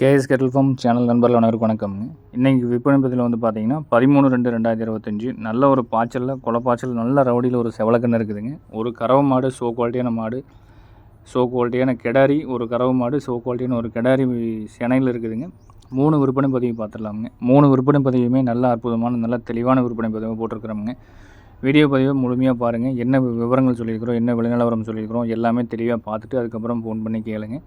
KS kettle form channel நண்பர்கள் அனைவருக்கும் வணக்கம். இன்றைக்கி விற்பனை பதில் வந்து பார்த்தீங்கன்னா பதிமூணு ரெண்டு ரெண்டாயிரத்தி இருபத்தஞ்சி நல்ல ஒரு பாய்ச்சலில் குளப்பாய்ச்சல் நல்ல ரவுடியில் ஒரு செவலக்கன்று இருக்குதுங்க. ஒரு கறவை மாடு சோ குவாலிட்டியான மாடு சோ குவாலிட்டியான கெடாரி ஒரு கறவை மாடு சோ குவாலிட்டியான ஒரு கெடாரி சென்னையில் இருக்குதுங்க. மூணு விற்பனை பதிவு பார்த்துடலாமுங்க. மூணு விற்பனை பதிவுமே நல்ல அற்புதமான நல்ல தெளிவான விற்பனை பதிவு போட்டிருக்கிறோமுங்க. வீடியோ பதிவை முழுமையாக பாருங்கள் என்ன விவரங்கள் சொல்லியிருக்கிறோம் என்ன விளைநிலவரம் சொல்லியிருக்கிறோம் எல்லாமே தெளிவாக பார்த்துட்டு அதுக்கப்புறம் ஃபோன் பண்ணி கேளுங்க.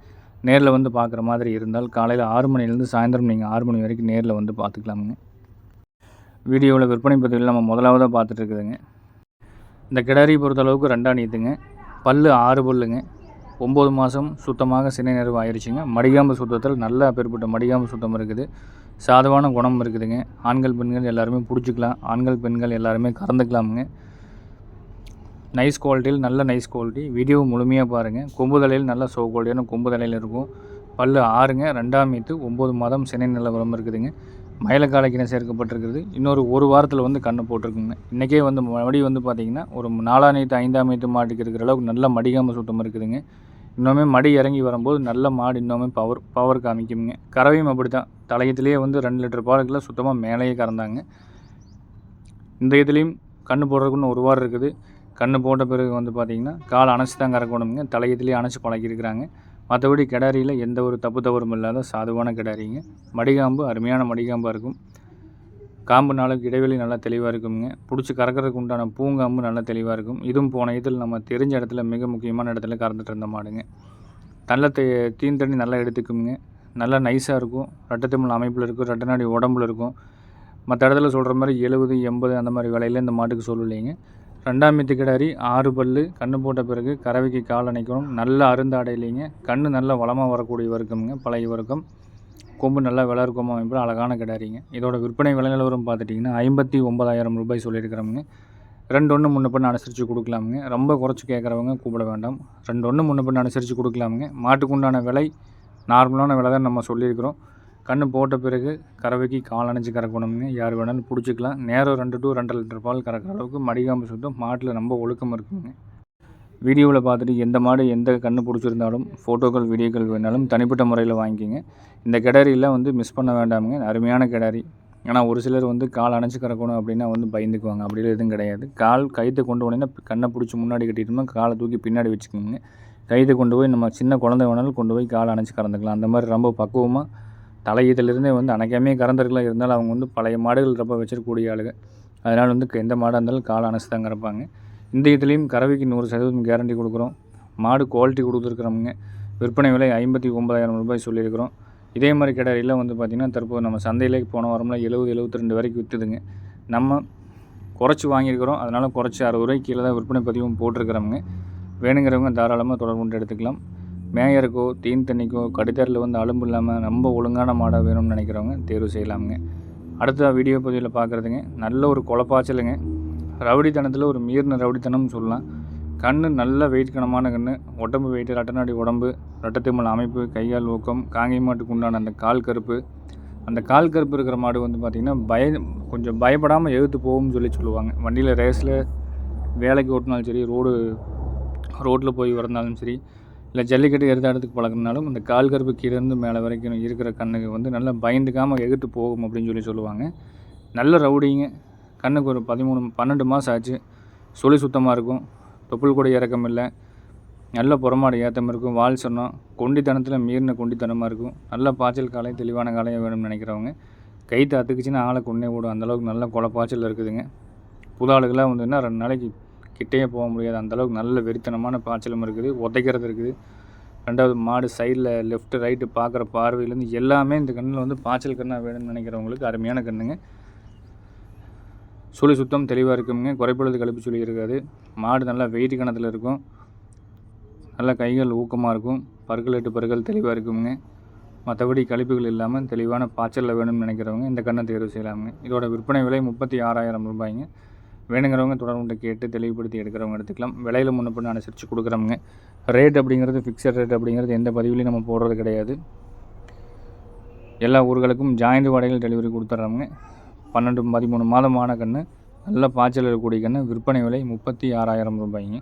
நேரில் வந்து பார்க்குற மாதிரி இருந்தால் காலையில் ஆறு மணிலேருந்து சாயந்தரம் நீங்கள் ஆறு மணி வரைக்கும் நேரில் வந்து பார்த்துக்கலாமுங்க வீடியோவில் விற்பனை பதிவில் நம்ம முதலாவதாக பார்த்துட்ருக்குதுங்க இந்த கிடாரி பொறுத்தளவுக்கு ரெண்டாம் நீத்துங்க பல்லு ஆறு பல்லுங்க. ஒம்பது மாதம் சுத்தமாக சினை நிறைவு ஆயிடுச்சுங்க மடிகாம்பு சுத்தத்தில் நல்ல அப்பேற்பட்ட மடிகாம்பு சுத்தம் இருக்குது. சாதுவான குணம் இருக்குதுங்க. ஆண்கள் பெண்கள் எல்லாருமே பிடிச்சிக்கலாம். ஆண்கள் பெண்கள் எல்லாருமே கறந்துக்கலாமுங்க. நைஸ் குவாலிட்டியில் நல்ல நைஸ் குவாலிட்டி வீடியோ முழுமையாக பாருங்கள் கொம்பு தலையில் நல்ல சோ குவாலிட்டியான கொம்பு தலையில் இருக்கும். பல்லு ஆறுங்க ரெண்டாம் மீத்து ஒம்பது மாதம் சினை நிலவரம் இருக்குதுங்க. மயிலக்காலைக்கின சேர்க்கப்பட்டிருக்கிறது. இன்னொரு ஒரு வாரத்தில் வந்து கண்ணு போட்டிருக்குங்க. இன்றைக்கே வந்து மடி வந்து பார்த்திங்கன்னா ஒரு நாலாம் நீத்து ஐந்தாம் நீத்து மாட்டுக்கு இருக்கிற அளவுக்கு நல்ல மடிகாம சுத்தம் இருக்குதுங்க. இன்னுமே மடி இறங்கி வரும்போது நல்ல மாடு இன்னுமே பவர் பவர் காமிக்குங்க. கறவையும் அப்படி தான் தலையத்துலேயே வந்து ரெண்டு லிட்டர் பாலுக்குள்ள சுத்தமாக மேலேயே கறந்தாங்க. இந்த இதுலேயும் கண்ணு போடுறதுக்குன்னு ஒரு வாரம் இருக்குது. கண்ணு போட்ட பிறகு வந்து பார்த்திங்கன்னா கால் அணைச்சி தான் கறக்கணுங்க தலையத்துலேயே அணைச்சி பழகிருக்கிறாங்க மற்றபடி கிடாரியில் எந்த ஒரு தப்பு தவறும் இல்லாத சாதுவான கிடாரிங்க. மடிகாம்பு அருமையான மடிகாம்பாக இருக்கும். காம்பு நாளுக்கு இடைவெளி நல்லா தெளிவாக இருக்குங்க. பிடிச்சி கறக்கிறதுக்கு உண்டான பூங்காம்பு நல்லா தெளிவாக இருக்கும். இதுவும் போன இதில் நம்ம தெரிஞ்ச இடத்துல மிக முக்கியமான இடத்துல கறந்துட்டு இருந்த மாடுங்க. நல்ல தே தீன் தண்ணி நல்லா எடுத்துக்குங்க. நல்லா நைஸாக இருக்கும். ரெட்டத்தமிழ் அமைப்பில் இருக்கும். ரெட்டை நாடி உடம்புல இருக்கும். மற்ற இடத்துல சொல்கிற மாதிரி எழுபது எண்பது அந்த மாதிரி விலையில இந்த மாட்டுக்கு சொல்லலைங்க. ரெண்டாம் மித்து கிடாரி ஆறு பல்லு கண்ணு போட்ட பிறகு கறவைக்கு கால் அணைக்கணும். நல்ல அருந்தாடையிலைங்க கண்ணு நல்லா வளமாக வரக்கூடிய வர்க்கம்ங்க பழைய வர்க்கம். கொம்பு நல்லா விளர்க்கோம் அமைப்பில் அழகான கிடாரிங்க. இதோட விற்பனை விலை நிலவரம் பார்த்துட்டிங்கன்னா ஐம்பத்தி ஒன்பதாயிரம் ரூபாய் சொல்லியிருக்கிறோமுங்க. ரெண்டு ஒன்று முன்ன பண்ண அனுசரித்து கொடுக்கலாமுங்க. ரொம்ப குறைச்சி கேட்குறவங்க கூப்பிட வேண்டாம். ரெண்டு ஒன்று முன்ன பண்ண அனுசரித்து கொடுக்கலாமுங்க. மாட்டுக்குண்டான விலை நார்மலான விலை தான் நம்ம சொல்லியிருக்கிறோம். கண்ணு போட்ட பிறகு கறவைக்கு கால் அணைச்சி கறக்கணுங்க யார் வேணாலும் பிடிச்சிக்கலாம். நேரம் ரெண்டு டு ரெண்டரை லிட்டர் பால் கறக்கிற அளவுக்கு மடிகாம்பு சுத்தம் மாட்டில் ரொம்ப ஒழுக்கம் இருக்குங்க. வீடியோவில் பார்த்துட்டு எந்த மாடு எந்த கண்ணு பிடிச்சிருந்தாலும் ஃபோட்டோக்கள் வீடியோக்கள் வேணாலும் தனிப்பட்ட முறையில் வாங்கிக்கிங்க. இந்த கிடாரியெல்லாம் வந்து மிஸ் பண்ண வேண்டாமுங்க. அருமையான கிடாரி. ஆனால் ஒரு சிலர் வந்து கால் அணைச்சி கறக்கணும் அப்படின்னா வந்து பயந்துக்குவாங்க. அப்படிலாம் எதுவும் கிடையாது. கால் கைத்தை கொண்டு போனீங்கன்னா கண்ணை பிடிச்சி முன்னாடி கட்டிட்டோம்னா காலை தூக்கி பின்னாடி வச்சுக்கோங்க. கைத்து கொண்டு போய் நம்ம சின்ன குழந்தை வேணாலும் கொண்டு போய் கால் அணைச்சி கறந்துக்கலாம். அந்த மாதிரி ரொம்ப பக்குவமாக தலையீத்திலிருந்தே வந்து அணைக்காமே கறந்துருக்கலாம் இருந்தாலும் அவங்க வந்து பழைய மாடுகள் ரொம்ப வச்சிருக்கக்கூடிய ஆளுங்க. அதனால் வந்து எந்த மாடாக இருந்தாலும் காலை அணைச்சி தான் கறப்பாங்க. இந்த இதுலேயும் கறவைக்கு நூறு சதவீதம் கேரண்டி கொடுக்குறோம். மாடு குவாலிட்டி கொடுத்துருக்குறோமுங்க விற்பனை விலை ஐம்பத்தி ஒம்பதாயிரம் ரூபாய் சொல்லியிருக்கிறோம். இதே மாதிரி கிடையில வந்து பார்த்திங்கன்னா தற்போது நம்ம சந்தையிலே போன வாரம்லாம் எழுபது எழுபத்தி ரெண்டு வரைக்கும் விற்றுதுங்க நம்ம குறைச்சி வாங்கியிருக்கிறோம். அதனால் குறைச்சி அறுபது ரூபாய்க்கு கீழே தான் விற்பனை பதிவும் போட்டிருக்கிறோமுங்க வேணுங்கிறவங்க தாராளமாக தொடர்பு கொண்டு எடுத்துக்கலாம். மேயருக்கோ தீன் தண்ணிக்கோ கடிதரில் வந்து அலும்பு இல்லாமல் ரொம்ப ஒழுங்கான மாடாக வேணும்னு நினைக்கிறவங்க தேர்வு செய்யலாமுங்க. அடுத்த வீடியோ பதிவில் பார்க்குறதுங்க நல்ல ஒரு குழப்பாச்சலுங்க ரவுடித்தனத்தில் ஒரு மீறின ரவுடித்தனம்னு சொல்லலாம். கண் நல்ல வெயிட் கனமான கண் உடம்பு வெயிட் ரட்டநாடி உடம்பு ரெட்டத்திமல் அமைப்பு கையால் ஊக்கம் காங்கை மாட்டுக்கு உண்டான அந்த கால் கருப்பு. அந்த கால் கருப்பு இருக்கிற மாடு வந்து பார்த்திங்கன்னா பய கொஞ்சம் பயப்படாமல் எழுத்து போகும்னு சொல்லி சொல்லுவாங்க. வண்டியில் ரேஸில் வேலைக்கு ஓட்டினாலும் சரி ரோடு ரோட்டில் போய் வரந்தாலும் சரி இல்லை ஜல்லிக்கட்டு எடுத்த இடத்துக்கு பழகினாலும் அந்த கால் கருப்பு கீழேருந்து மேலே வரைக்கும் இருக்கிற கண்ணுக்கு வந்து நல்லா பயந்துக்காமல் எகிட்டு போகும் அப்படின்னு சொல்லி சொல்லுவாங்க. நல்ல ரவுடிங்க. கண்ணுக்கு ஒரு பதிமூணு பன்னெண்டு மாதம் ஆச்சு. சுழி சுத்தமாக இருக்கும். தொப்புள் கூட இறக்கம் இல்லை. நல்ல புறமாடு ஏற்றம் இருக்கும். வால் சொன்னோம் கொண்டித்தனத்தில் மீறின கொண்டித்தனமாக இருக்கும். நல்ல பாய்ச்சல் காலை தெளிவான காலையாக வேணும்னு நினைக்கிறவங்க கை அத்துக்குச்சின்னா ஆளை கொண்டே விடும். அந்தளவுக்கு நல்ல கொலை பாய்ச்சல் இருக்குதுங்க. புது ஆளுகளாக வந்துன்னா ரெண்டு நாளைக்கு கிட்டேயே போக முடியாது. அந்தளவுக்கு நல்ல வெறித்தனமான பாய்ச்சலும் இருக்குது. உதைக்கிறது இருக்குது. ரெண்டாவது மாடு சைடில் லெஃப்ட்டு ரைட்டு பார்க்குற பார்வையிலேருந்து எல்லாமே இந்த கண்ணில் வந்து பாய்ச்சல் கண்ணாக வேணும்னு நினைக்கிறவங்களுக்கு அருமையான கண்ணுங்க. சுழி சுத்தம் தெளிவாக இருக்குங்க. குறைப்பொழுது கழிப்பு சுழி இருக்காது. மாடு நல்லா வெயிட் கணத்தில் இருக்கும். நல்ல கைகள் ஊக்கமாக இருக்கும். பற்கள் எட்டு பற்கள் தெளிவாக இருக்குங்க. மற்றபடி கழிப்புகள் இல்லாமல் தெளிவான பாய்ச்சலில் வேணும்னு நினைக்கிறவங்க இந்த கண்ணை தேர்வு செய்யலாமுங்க. இதோட விற்பனை விலை முப்பத்தி ஆறாயிரம் ரூபாய்ங்க. வேணுங்கிறவங்க தொடர்புகிட்ட கேட்டு தெளிவுபடுத்தி எடுக்கிறவங்க எடுத்துக்கலாம். விலையில் முன்ன பண்ண அனுசரித்து கொடுக்குறவங்க. ரேட் அப்படிங்கிறது ஃபிக்ஸட் ரேட் அப்படிங்கிறது எந்த பதிவுலையும் நம்ம போடுறது கிடையாது. எல்லா ஊர்களுக்கும் ஜாயிண்ட் வாடகையில் டெலிவரி கொடுத்துட்றவங்க பன்னெண்டு பதிமூணு மாதமான கன்று நல்ல பாய்ச்சல் இருக்கக்கூடிய கன்று விற்பனை விலை முப்பத்தி ஆறாயிரம் ரூபாய்ங்க.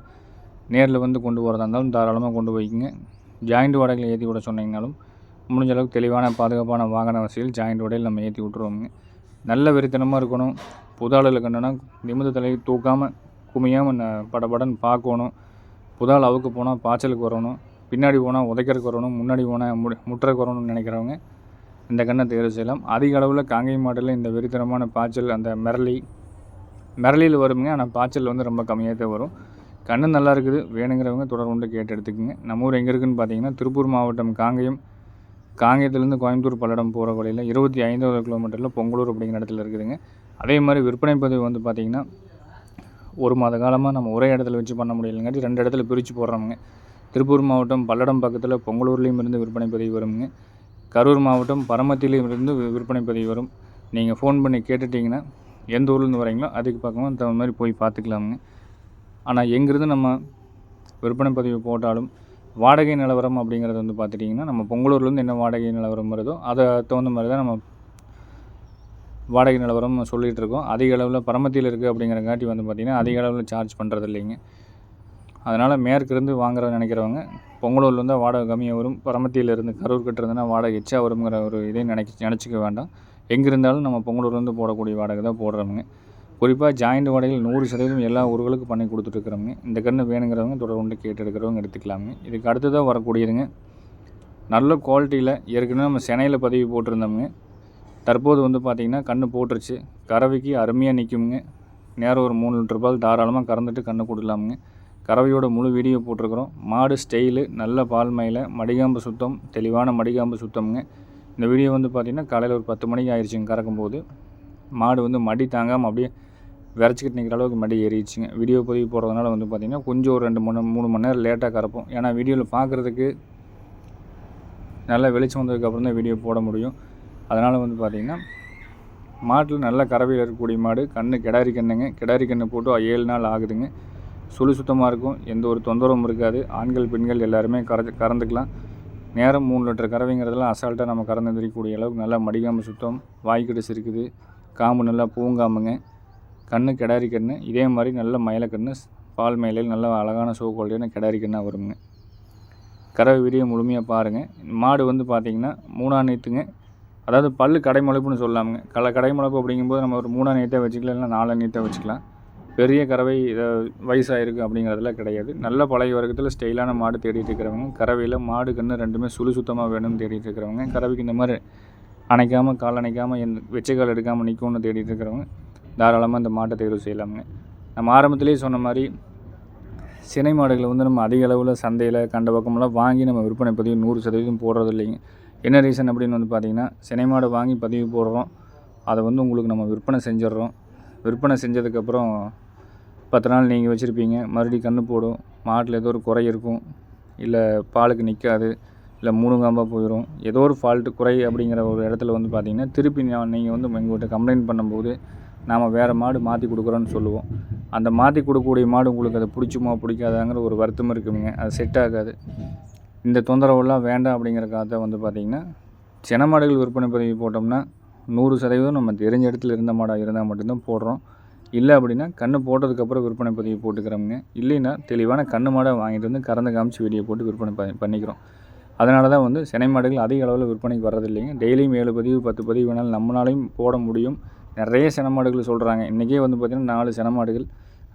நேரில் வந்து கொண்டு போகிறதா இருந்தாலும் தாராளமாக கொண்டு போய்க்குங்க. ஜாயிண்ட் வாடகையில் ஏற்றி விட சொன்னீங்கனாலும் முடிஞ்ச அளவுக்கு தெளிவான பாதுகாப்பான வாகன வசதியில் ஜாயிண்ட் உடையில் நம்ம ஏற்றி விட்ருவோங்க நல்ல வெறித்தனமாக இருக்கணும். புதாளில் கண்டனா நிமிந்த தலையை தூக்காமல் குமியாமல் படபடன்னு பார்க்கணும். புதால் அவுக்கு போனால் பாய்ச்சலுக்கு வரணும். பின்னாடி போனால் உதைக்கிறதுக்கு வரணும். முன்னாடி போனால் மு முட்டுறதுக்கு வரணும்னு நினைக்கிறவங்க இந்த கண்ணை தேர்வு செய்யலாம். அதிக அளவில் காங்கை மாடலில் இந்த வெறித்தனமான பாய்ச்சல் அந்த மிரளி மிரளியில் வருங்க ஆனால் பாய்ச்சல் வந்து ரொம்ப கம்மியாக தான் வரும். கண்ணு நல்லா இருக்குது. வேணுங்கிறவங்க தொடர் கேட்டு எடுத்துக்கோங்க. நம்ம ஊர் எங்கே இருக்குதுன்னு பார்த்தீங்கன்னா திருப்பூர் மாவட்டம் காங்கேயம் காங்கேயத்துலேருந்து கோயம்புத்தூர் பல்லடம் போகிற வழியில் இருபத்தி ஐந்தாவது கிலோமீட்டரில் பொங்கலூர் அப்படிங்கிற இடத்துல இருக்குதுங்க. அதே மாதிரி விற்பனை பதிவு வந்து பார்த்திங்கன்னா ஒரு மாத காலமாக நம்ம ஒரே இடத்துல வச்சு பண்ண முடியலைங்காட்டி ரெண்டு இடத்துல பிரித்து போடுறோமுங்க. திருப்பூர் மாவட்டம் பல்லடம் பக்கத்தில் பொங்கலூர்லேயும் இருந்து விற்பனை பதிவு வருங்க கரூர் மாவட்டம் பரமத்திலையும் இருந்து விற்பனை பதிவு வரும். நீங்கள் ஃபோன் பண்ணி கேட்டுட்டிங்கன்னா எந்த ஊர்லேருந்து வரீங்களோ அதுக்கு பக்கமாக தகுந்த மாதிரி போய் பார்த்துக்கலாமுங்க ஆனால் எங்கேருந்து நம்ம விற்பனை பதிவு போட்டாலும் வாடகை நிலவரம் அப்படிங்கிறது வந்து பார்த்துட்டிங்கன்னா நம்ம பொங்கலூர்லேருந்து என்ன வாடகை நிலவரம் வருதோ அதை தகுந்த மாதிரி தான் நம்ம வாடகை நிலவரம் சொல்லிகிட்டு இருக்கோம். அதிக அளவில் பரமத்தியில் இருக்குது அப்படிங்கிறங்காட்டி வந்து பார்த்திங்கன்னா அதிக அளவில் சார்ஜ் பண்ணுறது இல்லைங்க. அதனால் மேற்கிருந்து வாங்குற நினைக்கிறவங்க பொங்கலூர்லேருந்து வாடகை கம்மியாக வரும். பரமத்தியிலேருந்து கரூர் கட்டுறதுனா வாடகை எச்சா வருங்கிற ஒரு இதை நினைக்க நினச்சிக்க வேண்டாம். எங்கே இருந்தாலும் நம்ம பொங்கலூர்லேருந்து போடக்கூடிய வாடகை தான் போடுறோமுங்க. குறிப்பாக ஜாயிண்ட் வாடகையில் நூறு சதவீதம் எல்லா ஊர்களுக்கும் பண்ணி கொடுத்துட்ருக்குறோங்க இந்த கன்று வேணுங்கிறவங்க தொடர்ந்து கேட்டு எடுக்கிறவங்க எடுத்துக்கலாமே இதுக்கு அடுத்ததாக வரக்கூடியதுங்க. நல்ல குவாலிட்டியில் ஏற்கனவே நம்ம சென்னையில் பதிவு போட்டிருந்தோமுங்க. தற்போது வந்து பார்த்திங்கன்னா கன்று போட்டுருச்சு. கறவைக்கு அருமையாக நிற்குமுங்க நேரம் ஒரு மூணு லிட்டர் பால் தாராளமாக கறந்துட்டு கன்று கொடுக்கலாமுங்க. கறவையோட முழு வீடியோ போட்டிருக்கிறோம். மாடு ஸ்டைலு நல்ல பால் மயில மடிகாம்பு சுத்தம் தெளிவான மடிகாம்பு சுத்தம்ங்க. இந்த வீடியோ வந்து பார்த்திங்கன்னா காலையில் ஒரு பத்து மணிக்கு ஆயிடுச்சுங்க கறக்கும்போது. மாடு வந்து மடி தாங்காமல் அப்படியே விரைச்சிக்கிட்டு நிற்கிற அளவுக்கு மடி ஏறிடுச்சுங்க. வீடியோ பதிவு போடுறதுனால வந்து பார்த்திங்கன்னா கொஞ்சம் ஒரு ரெண்டு மூணு மூணு மணி நேரம் லேட்டாக கறப்போம். ஏன்னா வீடியோவில் பார்க்குறதுக்கு நல்லா வெளிச்சம் வந்ததுக்கப்புறம் தான் வீடியோ போட முடியும். அதனால் வந்து பார்த்திங்கன்னா மாட்டில் நல்ல கறவையில் இருக்கக்கூடிய மாடு கன்று கிடாரி கண்ணுங்க. கிடாரி கன்று போட்டு ஏழு நாள் ஆகுதுங்க. சுழு சுத்தமாக இருக்கும். எந்த ஒரு தொந்தரவும் இருக்காது. ஆண்கள் பெண்கள் எல்லாருமே கற கறந்துக்கலாம். நேரம் மூணு லிட்டர் கறவைங்கிறதெல்லாம் அசால்ட்டாக நம்ம கறந்து தெரியக்கூடிய அளவுக்கு நல்லா மடிகாமல் சுத்தம். வாய்க்கடிச்சு இருக்குது. காம்பு நல்லா பூங்காமுங்க. கண்ணு கிடாரி கன்று இதே மாதிரி நல்ல மயிலக்கன்று பால் மயிலையில் நல்ல அழகான சோ குவாலிட்டியான கிடாரி கண்ணாக வருங்க. கறவை வீடியோ முழுமையாக பாருங்கள் மாடு வந்து பார்த்திங்கன்னா மூணாம் நேற்றுங்க அதாவது பல் கடைமுளைப்புன்னு சொல்லாமுங்க. கல கடைமுளைப்பு அப்படிங்கும்போது நம்ம ஒரு மூணாம் நீட்டாக வச்சுக்கலாம் இல்லை நாலாம் நீட்டாக வச்சுக்கலாம். பெரிய கறவை வயசாகிருக்கு அப்படிங்கிறதுலாம் கிடையாது. நல்ல பழைய வர்க்கத்தில் ஸ்டைலான மாடு தேடிட்டு இருக்கிறவங்க கறவையில் மாடு கன்று ரெண்டுமே சுழு சுத்தமாக வேணும்னு தேடிட்டு இருக்கிறவங்க கறவைக்கு இந்த மாதிரி அணைக்காமல் கால் அணைக்காமல் எந்த வெச்சை கால் எடுக்காமல் நிற்கும்னு தேடிட்டு இருக்கிறவங்க தாராளமாக இந்த மாட்டை தேர்வு செய்யலாமுங்க. நம்ம ஆரம்பத்துலேயே சொன்ன மாதிரி சினை மாடுகளை வந்து நம்ம அதிக அளவில் சந்தையில் கண்ட பக்கமெல்லாம் வாங்கி நம்ம விற்பனை பதிவு நூறு சதவீதம் போடுறது இல்லைங்க என்ன ரீசன் அப்படின்னு வந்து பார்த்திங்கன்னா சினை மாடு வாங்கி பதிவு போடுறோம். அதை வந்து உங்களுக்கு நம்ம விற்பனை செஞ்சிடுறோம். விற்பனை செஞ்சதுக்கப்புறம் பத்து நாள் நீங்கள் வச்சுருப்பீங்க. மறுபடியும் கன்று போடும். மாட்டில் ஏதோ ஒரு குறை இருக்கும். இல்லை பாலுக்கு நிற்காது இல்லை மூணுங்காம்பாக போயிடும் ஏதோ ஒரு ஃபால்ட்டு குறை அப்படிங்கிற ஒரு இடத்துல வந்து பார்த்திங்கன்னா திருப்பி நீங்கள் வந்து எங்கள்கிட்ட கம்ப்ளைண்ட் பண்ணும்போது நாம் வேறு மாடு மாற்றி கொடுக்குறோன்னு சொல்லுவோம். அந்த மாற்றி கொடுக்கக்கூடிய மாடு உங்களுக்கு அதை பிடிச்சுமா பிடிக்காதாங்கிற ஒரு வருத்தம் இருக்குங்க. அது செட் ஆகாது. இந்த தொந்தரவுலாம் வேண்டாம் அப்படிங்கிறக்காக தான் வந்து பார்த்திங்கன்னா சின மாடுகள் விற்பனை பதிவு போட்டோம்னா நூறு சதவீதம் நம்ம தெரிஞ்ச இடத்துல இருந்த மாடாக இருந்தால் மட்டும்தான் போடுறோம். இல்லை அப்படின்னா கன்று போட்டதுக்கப்புறம் விற்பனை பதிவு போட்டுக்கிறோமுங்க. இல்லைன்னா தெளிவான கன்று மாடை வாங்கிட்டு வந்து கறந்து காமிச்சு வெளியே போட்டு விற்பனை ப பண்ணிக்கிறோம். அதனால தான் வந்து சினை மாடுகள் அதிக அளவில் விற்பனைக்கு வர்றதில்லைங்க. டெய்லியும் ஏழு பதிவு பத்து பதிவு வேணாலும் நம்மளாலையும் போட முடியும். நிறைய செனமாடுகள் சொல்கிறாங்க இன்றைக்கே வந்து பார்த்திங்கன்னா நாலு சினமாடுகள்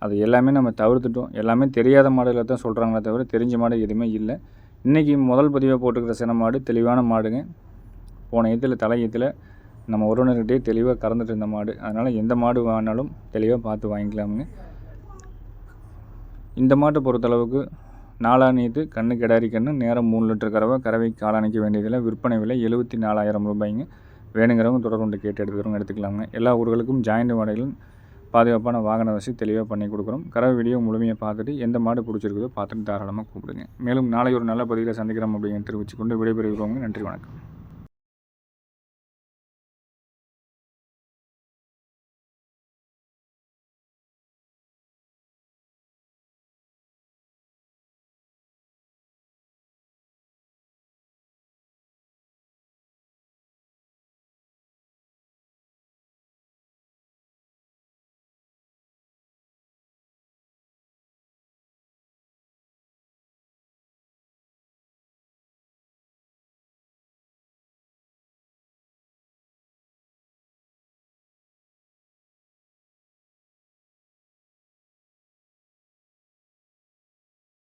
அது எல்லாமே நம்ம தவிர்த்துட்டோம். எல்லாமே தெரியாத மாடுகளை தான் சொல்கிறாங்களே தவிர தெரிஞ்ச மாடு எதுவுமே இல்லை. இன்றைக்கி முதல் பதிவாக போட்டுக்கிற சினமாடு தெளிவான மாடுங்க. போன இதில் தலையத்தில் நம்ம உறவினர்கிட்டே தெளிவாக கறந்துட்டு இருந்த மாடு. அதனால் எந்த மாடு வாங்கினாலும் தெளிவாக பார்த்து வாங்கிக்கலாமுங்க. இந்த மாட்டை பொறுத்தளவுக்கு நாலாணியத்து கண்ணு கிடாரி கண்ணு நேரம் மூணு லிட்டர் கறவை கறவை காலணிக்க வேண்டியதில் விற்பனை விலை எழுபத்தி நாலாயிரம் ரூபாய்ங்க. வேணுங்கிறவங்க தொடர்பு கொண்டு கேட்டு எடுத்துக்கிறவங்க எடுத்துக்கலாங்க. எல்லா ஊர்களுக்கும் ஜாயிண்ட் மாடலும் பாதுகாப்பான வாகன வசதி தெளிவாக பண்ணி கொடுக்குறோம். கறவை வீடியோ முழுமையாக பார்த்துட்டு எந்த மாடு பிடிச்சிருக்குதோ பார்த்துட்டு தாராளமாக கூப்பிடுங்க. மேலும் நாளை ஒரு நல்ல பதிவில் சந்திக்கிறோம் அப்படின்னு தெரிவித்துக்கொண்டு விடைபெறுகிறவங்க நன்றி வணக்கம்.